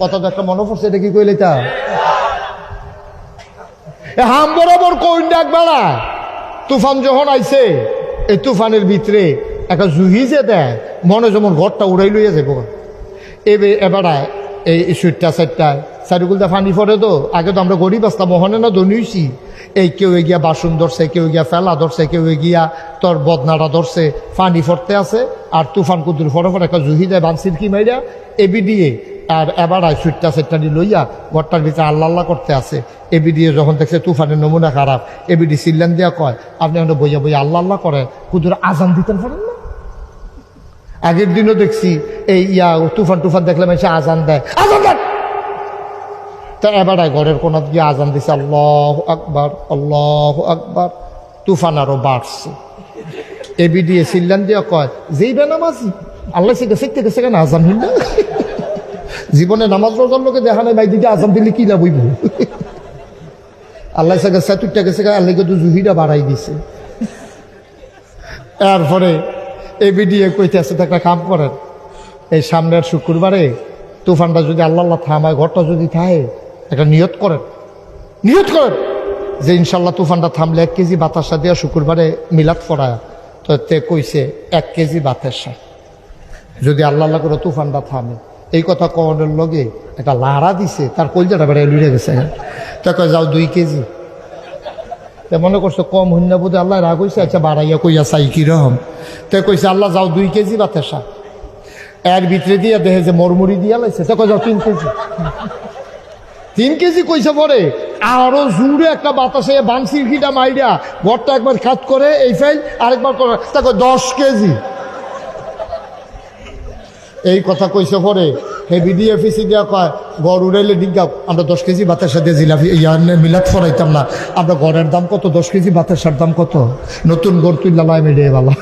কথা তো একটা মনে পড়ছে, এটা কি কইলে তা? হাম বরাবর কইন ডাক বেড়া। তুফান যখন আইছে, এই তুফানের ভিতরে একটা জুহি যে দেয়, মনে যেমন ঘরটা উড়াই লইয়া যাব এবে এবারা এই সুইটটা সাইডটায় সাইডগুলটা ফানি পড়ে তো, আগে তো আমরা গরিব আসতাম মহনে না ধনিয়েছি এই কেউ গিয়া বাসন ধরছে, কেউ গিয়া ফেলা ধরছে, কেউ গিয়া তোর বদনাটা ধরছে ফানি ফরতে আছে, আর তুফান কুদুর ফরে ফরে একটা জুহি দেয়, বানসির কি মাইরা এবি দিয়ে আর এবার সুইটটা সেটটা লইয়া ঘরটার ভিতরে আল্লাহ আল্লাহ করতে আছে। এবি দিয়ে যখন দেখছে তুফানের নমুনা খারাপ, এবিডি সিল্লান দিয়া কয়, আপনি এখন বইয়া বইয়া আল্লাহ আল্লাহ করে কুদুর আজান দিতেন পারেন না? আগের দিনও দেখছি, এই ইয়া, তুফান টুফান দেখলাম এসে আজান দেয়। আজান দেন! তা এবারে ঘরের কোন গিয়ে আজান দিছে, আল্লাহ আকবার আল্লাহ আকবার। তুফান আরও বাড়ছে। এবি দিয়ে সিল্লান দিয়া কয়, যেই বেনামাজি, আল্লাহ সে শিখতে গেছে কেন আজান হইল? জীবনে নামাজ রোজার লোকে দেখা নাই দিদি আজান দিলে কি লাভ হইব? আল্লাহ সে গেছে তুইটা গেছে আল্লাহ কিন্তু জুহিটা বাড়াই দিছে। এরপরে এবি দিয়ে কইতে আছে একটা কাম করেন, এই সামনের শুক্রবারে তুফানটা যদি আল্লাহ আল্লাহ থামায়, ঘরটা যদি থাকে একটা নিয়ত করেন। নিয়ত করেন যে ইনশাল্লাহ তুফানটা থামলে এক কেজি বাতাসা দিয়ে শুক্রবারে মিলাদ পড়ায়। তো তে কইছে, এক কেজি বাতাসা যদি আল্লাহ আল্লাহ করে তুফানটা থামে। এই কথা কনের লগে একটা লাড়া দিছে, তার কলজাটা বেড়ায় লুড়ে গেছে তা কয়, যাও দুই কেজি। মনে করছ, কম হইনা বোধ আল্লাহ রাগ হইছে আচ্ছা বাড়াইয়া কইয়া চাই কীরকম তে কইছে, আল্লাহ, যাও দুই কেজি বাতাসা এর ভিতরে দিয়া দেখে যে মরমুড়ি দিয়া লাইছে, তো যাও তিন কেজি। তিন কেজি কইছে পরে, আরও জুড়ে একটা বাতাসে বানসির কিটা মাইরা, ঘরটা একবার খাত করে, এই ফাইল আরেকবার করে তাকে দশ কেজি। এই কথা কইছে পরে। হে দিয়ে ফিসি দিয়া কয় গড় উড়াইলে ডিগা আমরা দশ কেজি বাতাসা দিয়ে জিলাপি ইয়ার মিলাত ফরাইতাম না। আমরা গড়ের দাম কত? দশ কেজি বাতাসার দাম কত? নতুন গড় তুই লালাই মেডে বালা।